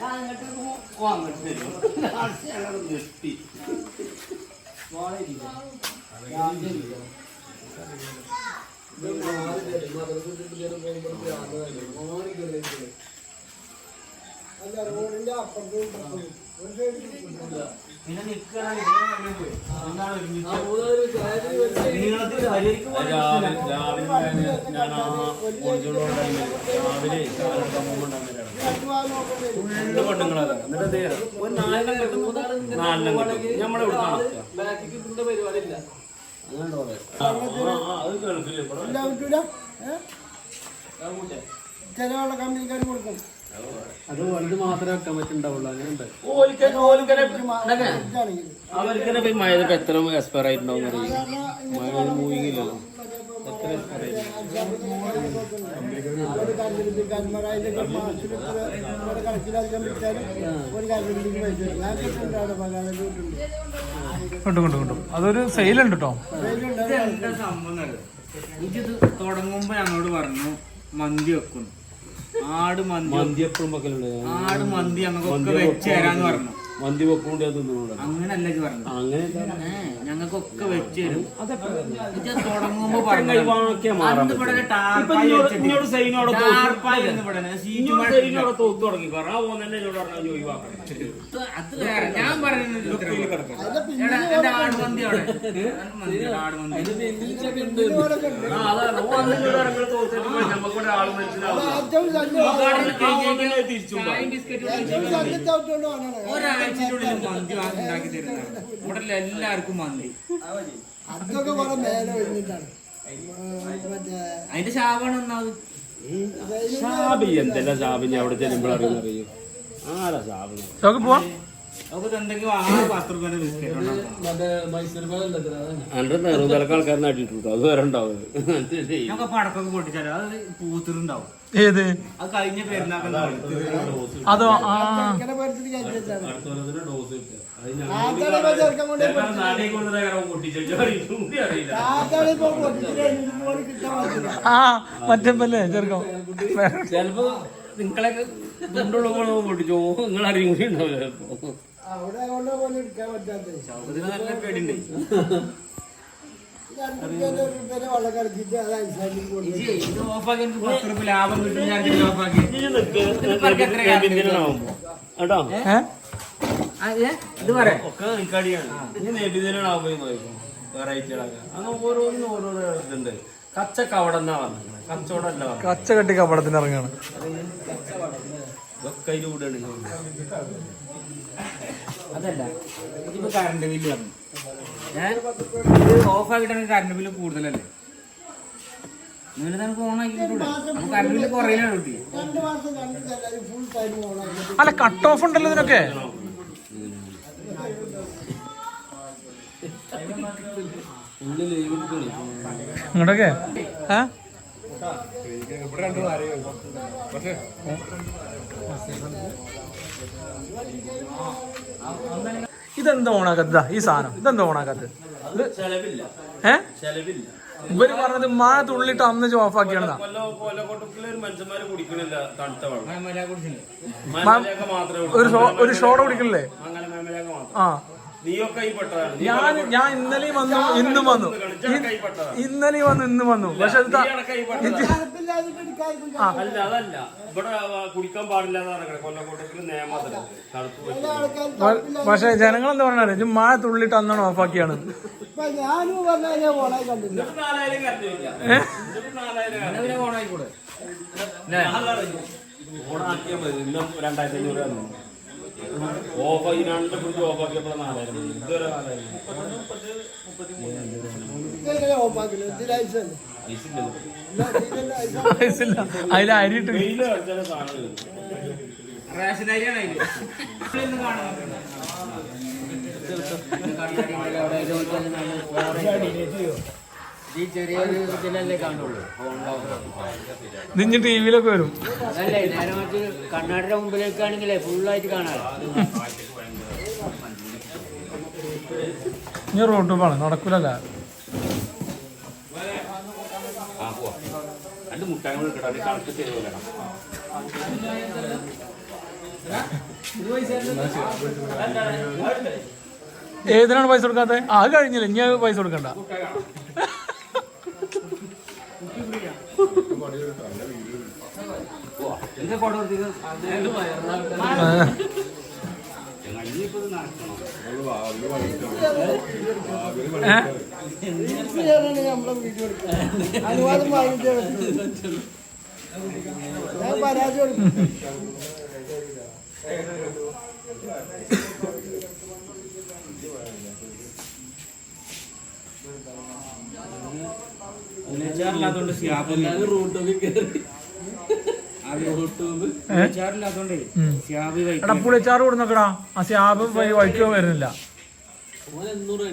ഞാൻ അങ്ങോട്ട് കാലെടുക്കാൻ പോകുമ്പോണ്ടായിരുന്നു ഫുള്ള് പെണ്ണുങ്ങളല്ല എന്നിട്ട് എന്ത് ചെയ്യാം ഒരു നാലെണ്ണം കിട്ടും നമ്മളെ ഇവിടെ. ചിലവുള്ള കമ്പനിക്കാർ കൊടുക്കും. അത് വലുത് മാത്രമേ വെക്കാൻ പറ്റുണ്ടാവുള്ളൂ അങ്ങനെ ഉണ്ട് ഓലിക്കനെ ഓലിക്കനെ ഇതാണെങ്കിൽ. അവർക്കന്നെ പോയി മഴ എത്ര എക്സ്പയർ ആയിട്ടുണ്ടാവും മഴ എത്ര എക്സ്പയർ കിട്ടും അതൊരു സെയിലുണ്ട് കേട്ടോ എന്താ സംഭവം? തുടങ്ങുമ്പോ ഞങ്ങളോട് പറഞ്ഞു മന്തി വെക്കുന്നു. ആട് മന്തി. മന്തി എപ്പോഴും ആട് മന്തി ഞങ്ങൾക്കൊക്കെ വെച്ച് തരാന്ന് പറഞ്ഞു. മന്തി വെക്കൊണ്ട് അങ്ങനല്ല ഇജ്ജ് പറഞ്ഞു അങ്ങനെ ഏ ഞങ്ങൾക്കൊക്കെ വെച്ച് തരും. ഇജ്ജ് തുടങ്ങുമ്പോ കൈവാക്കിയാ മാറാൻ അന്ന് ഇവിടെ ഒരു ഇപ്പൊ ടാർപ്പായി വെച്ചിട്ട്. സൈനോടെ സീറ്റ് മാറ്റി സൈനോടെ തോത്ത് തുടങ്ങി. പറഞ്ഞു ആ പോന്നെ എന്നോട് പറഞ്ഞു ഒഴിവാക്കണം. അത് വേറെ. ഞാൻ പറയുന്നത് എടാ, എന്റെ ആടുമന്തി അവിടെ. ആടുമന്തി. ആ, അതാണ്. ഓ അന്ന് പോയി. നമുക്കിവിടെ ആൾ മനസ്സിലാവും ഒരാഴ്ചയുടെ മന്തി വാങ്ങി ഉണ്ടാക്കി തരുന്നത് ഇവിടെ എല്ലാവർക്കും മന്തി. അതൊക്കെ കുറെ മേലെ ഒഴിഞ്ഞിട്ടാണ് മറ്റേ അതിന്റെ ശാപാണ് ഒന്നാമത്. ഷാബി എന്തെല്ലാം ഷാബിനെ അവിടെ ചെല്ലുമ്പോൾ അറിയുന്നറിയും ആരാ ഷാബിന് നമുക്ക് പോവാം. ആൾക്കാർ നാട്ടിട്ടുണ്ട് അത് വേറെ ഉണ്ടാവും. പടക്കൊക്കെ പൊട്ടിച്ചാലോ അത് പൂത്തിറുണ്ടാവും ഏത്? അത് കഴിഞ്ഞ പെരുന്നാൾ അതോ ആ. മറ്റേ ചെറുക്കം ചിലപ്പോ നിങ്ങളെ കൊണ്ടുള്ള പൊട്ടിച്ചോ? നിങ്ങൾ അറിയും കൂടി ഉണ്ടാവില്ല അവിടെ കൊണ്ട് പോലും എടുക്കാൻ പറ്റാത്തത്. നല്ല പേടിണ്ട് രണ്ട് റുപ്യേന്റെ ഒരു റുപ്യേന്റെ വെള്ളം കലക്കിയിട്ട് അത് ഐസാക്കി കൊടുക്കും ഇജ്ജ് ഇത് ഓഫാക്കി എനിക്ക് പത്ത് റുപ്യ ലാഭം കിട്ടും ഞാൻ ഇത് ഓഫാക്കി കേട്ടോ? ഏ? ആ, ഏ? ഇത് പറയാം ഒക്കെ നിൽക്കടിയാണ്. ഇനി നെബിദിനാവുമ്പോ നോക്കും വെറൈറ്റികളൊക്കെ. അങ്ങനെ ഓരോന്നിനും ഓരോരോ ഇതുണ്ട്. കച്ചക്ക് അവിടെ എന്നാ പറഞ്ഞത് കച്ചവടമല്ല പറഞ്ഞത് കച്ച കെട്ടി കപ്പടത്തിന് ഇറങ്ങാണ്. ഇതൊക്കെ അതല്ല ഇതിപ്പോ കറണ്ട് ബില്ല് വന്നു. ഞാൻ ഇത് ഓഫ് ആക്കിയിട്ടാണെങ്കിൽ കറണ്ട് ബില്ല് കൂടുതലല്ലേ? നമുക്ക് കറണ്ട് ബില്ല് കുറയിലാണ് കുട്ടി. അല്ല കട്ട് ഓഫ് ഉണ്ടല്ലോ ഇതിനൊക്കെ. ഇങ്ങോട്ടൊക്കെ ഏ ഇതെന്താ ഓണാക്കത്ത് ഈ സാധനം. ഇതെന്താ ഓണാക്കത്ത് ഇത് ചെലവില്ല. ഏ? ചെലവില്ല. ഇവർ പറഞ്ഞത് മാ തുള്ളിട്ട് അന്ന് കൊല്ലക്കൊട്ടത്തിൽ ഒരു ഷോട കുടിക്കണില്ലേ? ആ. ഞാൻ ഞാൻ ഇന്നലെയും വന്നു ഇന്നും വന്നു. ഇന്നലെയും വന്നു ഇന്നും വന്നു. പക്ഷെ അല്ല അതല്ല. ഇവിടെ കുടിക്കാൻ പാടില്ല പക്ഷെ ജനങ്ങൾ എന്താ പറഞ്ഞാൽ ഇത് മഴ തുള്ളിട്ട് അന്നാണ് ഓഫാക്കിയാണ്. ഇപ്പൊ ഞാനും പറഞ്ഞ ഞാൻ ഓണായി കണ്ടില്ല. ഇതിപ്പോ നാലായിരം കറണ്ടില്ല. ഇതിപ്പോ നാലായിരം കറണ്ട്. എന്നാ പിന്നെ ഓൺ ആയിക്കൂടെ ഓണാക്കിയാ മതി. ഇന്നും രണ്ടായിരത്തി അഞ്ഞൂറ് തന്നു. ഓഫ് ഈ രണ്ട് ഫ്രിഡ്ജ് ഓഫാക്കിയപ്പോൾ നാലായിരം. ഇതുവരെ നാലായിരം അതിൽ സാധനം വരും. റേഷൻ അരിയാണ് കാണുന്നത്. ഈ ചെറിയൊരു ഇതിലല്ലേ കാണുള്ളൂ. നിഞ്ഞ് ടി വിയിലൊക്കെ വരും. അതല്ലേ നേരെ മറിച്ച് കണ്ണാടിയുടെ മുമ്പിലേക്കാണെങ്കിലേ ഫുള്ളായിട്ട് കാണാം ഇനി റോട്ട് പോണം നടക്കൂലല്ല. രണ്ട് മുട്ടായി കൂടെ കിട്ടാൻ കണക്ക് ശരിയല്ല ഏതിനാണ് പൈസ കൊടുക്കാത്ത? ആ കഴിഞ്ഞില്ല ഇനി പൈസ കൊടുക്കണ്ട ഇത് ഫോട്ടോ കൊടുത്തിട്ട് ആ. ഏ? ഇതിലാണ് നമ്മളെ വീഡിയോ എടുക്കുന്നത് അനുവാദം വാങ്ങിച്ചേ. ഞാൻ പരാതി ഉന്നയിച്ചാറില്ലാത്തോണ്ട് സ്യാബ് കയറി പുളിച്ചാറ് കൊടുന്നക്കടാ. ആ സ്യാബ് വഴിക്ക് വരുന്നില്ല. ഓൻ എണ്ണൂറ്